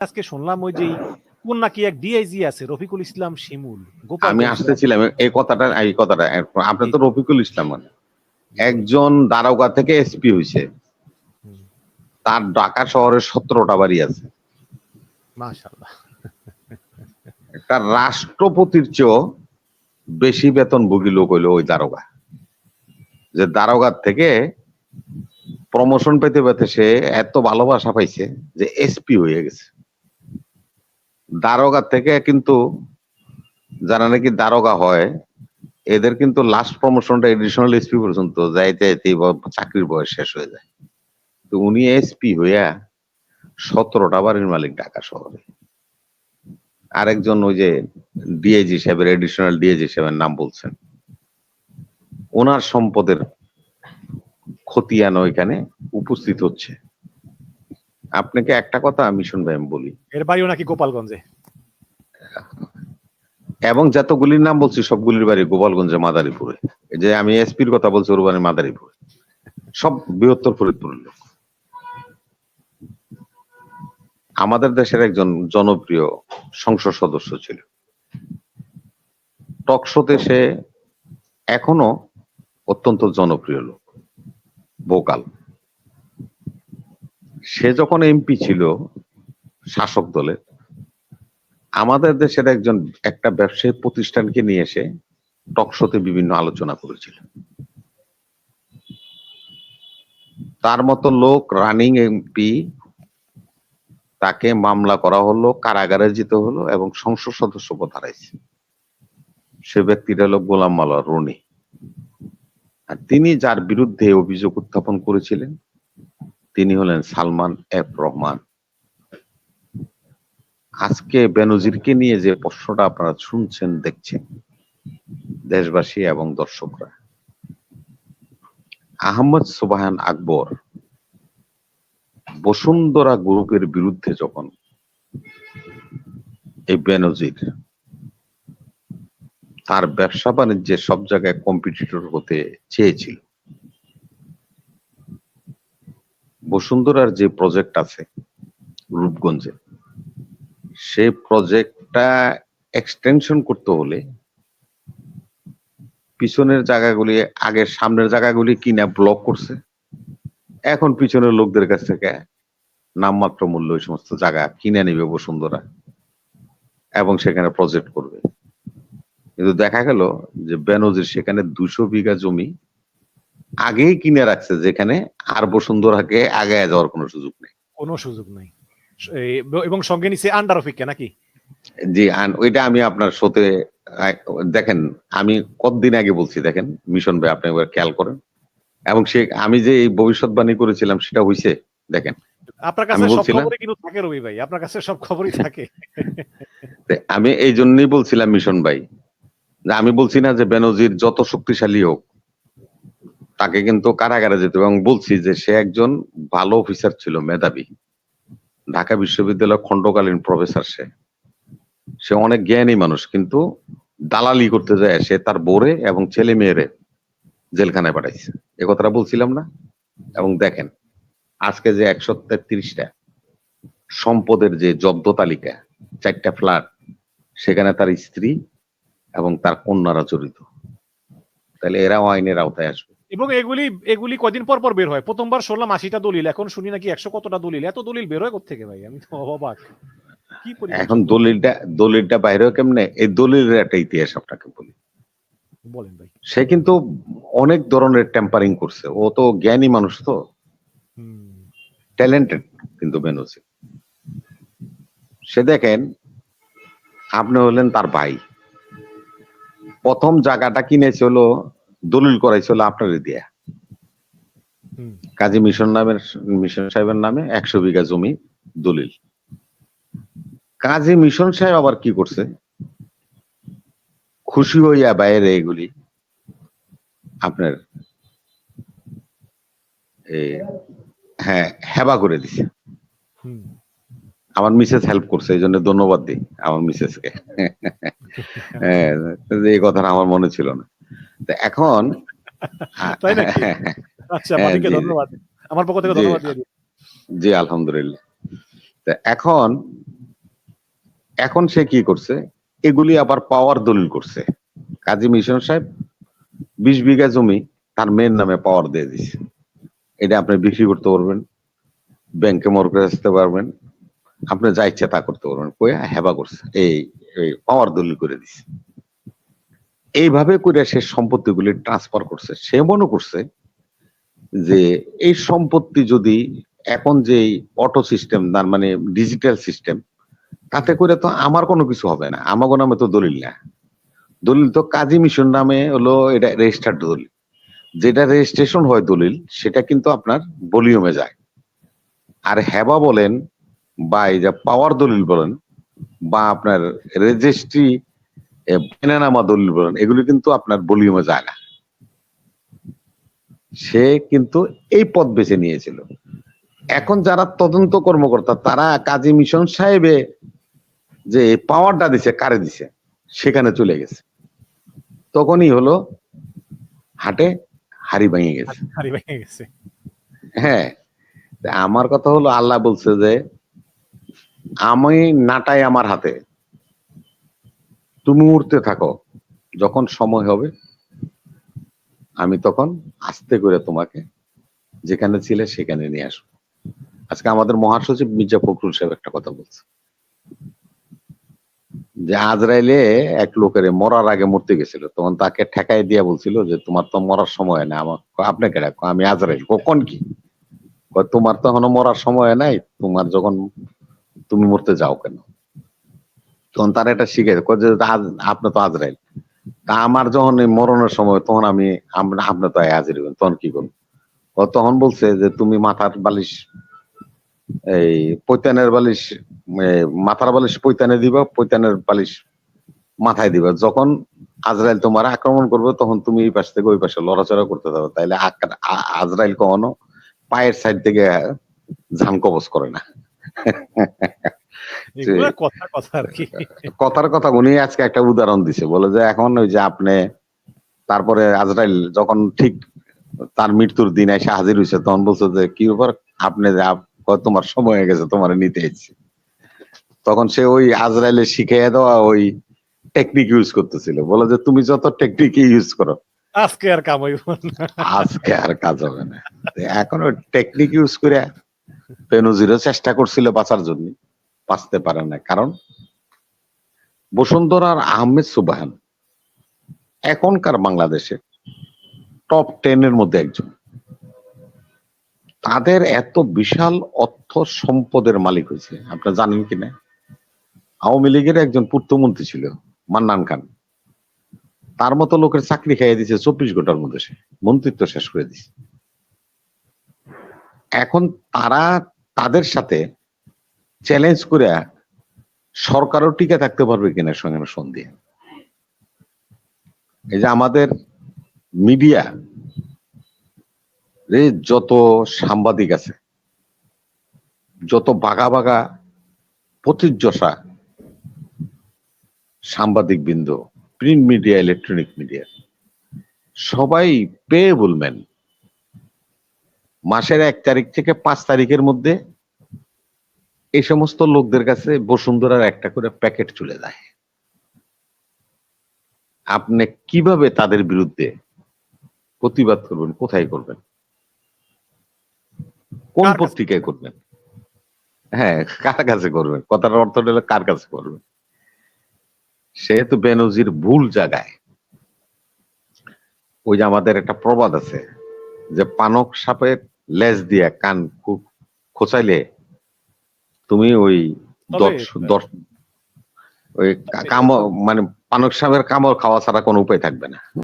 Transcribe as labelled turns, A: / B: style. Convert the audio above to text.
A: আজকে শুনলাম ওই যে কোন নাকি এক ডিআইজি আছে রফিকুল ইসলাম শিমুল।
B: আমি আসতেছিলাম এই কথাটা এই কথাটা আপনি তো রফিকুল ইসলাম মানে। একজন দারোগা থেকে এসপি
A: হুম।
B: তার ঢাকা শহরে সতেরোটা বাড়ি আছে।
A: মাশাআল্লাহ।
B: একটা রাষ্ট্রপতির চেয়েও বেশি বেতনভোগী লোক হইল ওই দারোগা। যে দারোগার থেকে প্রমোশন পেতে পেতে সে এত ভালোবাসা পাইছে যে এসপি হয়ে গেছে। দারোগার থেকে কিন্তু যারা নাকি দারোগা হয়, এদের কিন্তু লাস্ট প্রমোশনটা এডিশনাল এসপি পর্যন্ত যাইতে যাইতে চাকরির বয়স শেষ হয়ে যায়। তো উনি এসপি হইয়া সতেরোটা বাড়ির মালিক ঢাকা শহরে। আরেকজন ওই যে ডিএজি সাহেবের এডিশনাল ডিএজি সাহেবের নাম বলছেন। ওনার সম্পদের খতিয়ান ওইখানে উপস্থিত হচ্ছে। আপনাকে একটা কথা আমি শুনবে আমি বলি।
A: এর বাড়িও নাকি গোপালগঞ্জে?
B: এবং যতগুলির নাম বলছি, সবগুলির বাড়ি গোপালগঞ্জে মাদারীপুরে। যে আমি এসপির কথা বলছি ওর বাড়ি মাদারীপুরে। সব বৃহত্তর ফরিদপুরের লোক। আমাদের দেশের একজন জনপ্রিয় সংসদ সদস্য ছিল। টকশোতে সে এখনও অত্যন্ত জনপ্রিয় লোক ভোকাল সে যখন এমপি ছিল শাসক দলের আমাদের দেশের একজন একটা ব্যবসায়িক প্রতিষ্ঠানকে নিয়ে এসে টকশোতে বিভিন্ন আলোচনা করেছিল। তার মতো লোক, রানিং এমপি, তাকে মামলা করা হলো, কারাগারে যেতে হলো এবং সংসদ সদস্য পদ হারাইছে। সে ব্যক্তিটা হলো গোলাম মালা রনি। আর তিনি যার বিরুদ্ধে অভিযোগ উত্থাপন করেছিলেন, তিনি হলেন সালমান এফ রহমান। আজকে বেনজিরকে নিয়ে যে প্রশ্নটা আপনারা শুনছেন, দেখছেন, দেশবাসী এবং দর্শকরা। আহমদ সুবাহান আকবর বসুন্ধরা গ্রুপের বিরুদ্ধে যখন এই বেনজির তার ব্যবসা বাণিজ্যে সব জায়গায় কম্পিটিটর হতে চেয়েছিল, বসুন্ধরার যে প্রজেক্ট আছে রূপগঞ্জে সেই প্রজেক্টটা এক্সটেনশন করতে হলে পিছনের জায়গাগুলি, আগের সামনের জায়গাগুলি কিনা ব্লক করছে। এখন পিছনের লোকদের কাছ থেকে নামমাত্র মূল্য ওই সমস্ত জায়গা কিনে নিবে বসুন্ধরা এবং সেখানে প্রজেক্ট করবে। কিন্তু দেখা গেল যে বেনজির সেখানে দুশো বিঘা জমি আগেই কিনে রাখছে, যেখানে আর বসুন্ধরাকে আগে যাওয়ার কোনো সুযোগ নেই।
A: কোনো সুযোগ নাই। এবং সঙ্গে নিচে আন্ডার অফিককে নাকি?
B: জি ওইটা আমি আপনার শোতে দেখেন আমি কতদিন আগে বলছি দেখেন মিশন ভাই আপনি একবার খেয়াল করেন। এবং সে আমি যে এই ভবিষ্যৎবাণী করেছিলাম সেটা হইছে দেখেন।
A: আপনার কাছে সব খবরই কিন্তু থাকে রবি ভাই। আপনার কাছে সব খবরই থাকে।
B: আমি এই জন্যই বলছিলাম মিশন ভাই যে আমি বলছি না যে বেনজির যত শক্তিশালী হোক তাকে কিন্তু কারাগারে যেতে এবং বলছি যে সে একজন ভালো অফিসার ছিল মেধাবী। ঢাকা বিশ্ববিদ্যালয় খণ্ডকালীন প্রফেসর সে। সে অনেক জ্ঞানী মানুষ, কিন্তু দালালি করতে যায়, সে তার বোরে এবং ছেলে মেয়েরে জেলখানায় পাঠাইছে। এ কথাটা বলছিলাম না? এবং দেখেন, আজকে যে একশো তেত্রিশটা সম্পদের যে জব্দ তালিকা, চারটা ফ্ল্যাট, সেখানে তার স্ত্রী এবং তার কন্যারা জড়িত। তাহলে এরাও আইনের আওতায় আসবে।
A: এবং এগুলি এগুলি কদিন পর পর বের হয়। প্রথমবার শুনলাম আশিটা দলিল এখন শুনি নাকি একশো কতটা দলিল? এত দলিল বের হয় থেকে ভাই? আমি তো অবাক।
B: এখন দলিলটা দলিলটা বাইরেও কেমনে? এই দলিলের একটা ইতিহাস আপনাকে বলি।
A: বলেন ভাই।
B: সে কিন্তু অনেক ধরনের টেম্পারিং করছে। ও তো জ্ঞানী মানুষ তো। ট্যালেন্টেড কিন্তু বেনজি সে দেখেন আপনি হলেন তার ভাই। প্রথম জায়গাটা কিনেছে হলো দলিল করাইছিল আপনারই দিয়া। কাজী মিশন নামের মিশন সাহেবের নামে একশো বিঘা জমি দলিল। কাজী মিশন সাহেব আবার কি করছে? খুশি হইয়া বাইরে এগুলি আপনার হ্যাঁ হেবা করে দিছে। আমার মিসেস হেল্প করছে এই জন্য ধন্যবাদ দিই আমার মিসেসকে। হ্যাঁ এই কথাটা আমার মনে ছিল না। তো এখন
A: তাই নাকি? আচ্ছা
B: হ্যাঁ, জি, জি।
A: ধন্যবাদ। আমার পক্ষ থেকে ধন্যবাদ
B: জি আলহামদুলিল্লাহ। তা এখন এখন সে কি করছে? এগুলি আবার পাওয়ার দলিল করছে। কাজী মিশন সাহেব বিশ বিঘা জমি তার মেয়ের নামে পাওয়ার দিয়ে দিছে। এটা আপনি বিক্রি করতে পারবেন ব্যাংকে মরকে আসতে পারবেন। আপনি যা ইচ্ছা তা করতে পারবেন। কয়ে হেবা করছে। এই এই পাওয়ার দলিল করে দিছে। এইভাবে করে সে সম্পত্তিগুলি ট্রান্সফার করছে। সে মনে করছে যে এই সম্পত্তি যদি এখন যে অটো সিস্টেম তার মানে ডিজিটাল সিস্টেম তাতে করে তো আমার কোনো কিছু হবে না। আমাগো নামে তো দলিল না। দলিল তো কাজী মিশন নামে হলো এটা রেজিস্টার্ড দলিল। যেটা রেজিস্ট্রেশন হয় দলিল, সেটা কিন্তু আপনার ভলিউমে যায়। আর হেবা বলেন বা এই যে পাওয়ার দলিল বলেন বা আপনার রেজিস্ট্রি বেনানামা দলিল বলেন এগুলি কিন্তু আপনার ভলিউমে যায় না। সে কিন্তু এই পথ বেছে নিয়েছিল। এখন যারা তদন্ত কর্মকর্তা তারা কাজী মিশন সাহেবে যে পাওয়ারটা দিছে কারে দিছে সেখানে চলে গেছে। তখনই হলো হাটে হাড়ি ভেঙে গেছে।
A: হারি ভেঙে গেছে।
B: হ্যাঁ আমার কথা হলো আল্লাহ বলছে যে আমি নাটাই আমার হাতে। তুমি উড়তে থাকো। যখন সময় হবে, আমি তখন আস্তে করে তোমাকে যেখানে ছিলে সেখানে নিয়ে আসব। আজকে আমাদের মহাসচিব মির্জা ফখরুল সাহেব একটা কথা বলছে। যে আজরাইলে এক লোকের মরার আগে মরতে গেছিল, তখন তাকে ঠেকাই দিয়া বলছিল যে, তোমার তো মরার সময় না আমার আপনাকে ডাকো, আমি আজরাইল কখন কি? তোমার তো এখনও মরার সময় নাই, তোমার যখন তুমি মরতে যাও কেন? তখন তার এটা শিখে যে আপনি তো আজরাইল। তা আমার যখন মরণের সময়, তখন আমি আপনি তো হাজির হবেন তখন কি করব? ও তখন বলছে যে তুমি মাথার বালিশ, এই পৈতানের বালিশ মাথার বালিশ পৈতানে দিবা, পৈতানের বালিশ মাথায় দিবা। যখন আজরাইল তোমার আক্রমণ করবে, তখন তুমি এই পাশ থেকে ওই পাশে লড়াচড়া করতে যাবে। তাইলে আজরাইল কখনো পায়ের সাইড থেকে ঝান কবচ করে না।
A: কথা কথা আর কি।
B: কথার কথা উনি আজকে একটা উদাহরণ দিছে। বলে যে এখন ওই যে আপনি তারপরে আজরাইল যখন ঠিক তার মৃত্যুর দিন এসে হাজির হয়েছে তখন বলছে যে কি ব্যাপার? আপনি যে তোমার সময় হয়ে গেছে তোমার নিতে এসেছি। তখন সে ওই আজরাইলে শিখিয়ে দেওয়া ওই টেকনিক ইউজ করতেছিল। বলে যে তুমি যত টেকনিক ইউজ করো
A: আজকে আর কামাইব না।
B: আজকে আর কাজ হবে না। এখন ওই টেকনিক ইউজ করে বেনজিরও চেষ্টা করছিল বাঁচার জন্য। বাঁচতে পারে না কারণ বসুন্ধরার আহমেদ সুবাহান এখনকার বাংলাদেশে টপ টেন এর মধ্যে একজন। তাদের এত বিশাল অর্থ সম্পদের মালিক হয়েছে। আপনারা জানেন কিনা আওয়ামী লীগের একজন পূর্তমন্ত্রী ছিল, মান্নান খান। তার মতো লোকের চাকরি খাইয়ে দিছে চব্বিশ ঘণ্টার মধ্যে সে। মন্ত্রিত্ব শেষ করে দিছে এখন তারা তাদের সাথে চ্যালেঞ্জ করে সরকারও টিকে থাকতে পারবে কিনা সঙ্গে সন্দেহ। এই যে আমাদের মিডিয়া যত সাংবাদিক আছে, যত বাঘা বাঘা প্রতিযশা সাংবাদিক বৃন্দ প্রিন্ট মিডিয়া ইলেকট্রনিক মিডিয়া সবাই পেয়ে বলবেন মাসের এক তারিখ থেকে পাঁচ তারিখের মধ্যে এই সমস্ত লোকদের কাছে বসুন্ধরার একটা করে প্যাকেট চলে যায়। আপনি কীভাবে তাদের বিরুদ্ধে প্রতিবাদ করবেন কোথায় করবেন? কোন পত্রিকায় করবেন? হ্যাঁ কার কাছে করবেন? কথার অর্থ হলো কার কাছে করবেন? সেহেতু বেনজির ভুল জায়গায়। ওই যে আমাদের একটা প্রবাদ আছে যে পানক সাপের লেজ দিয়ে কান খুব খোঁচাইলে তুমি ওই দশ দশ ওই কামড় মানে পানক সাপের কামড় খাওয়া ছাড়া কোনো উপায় থাকবে না।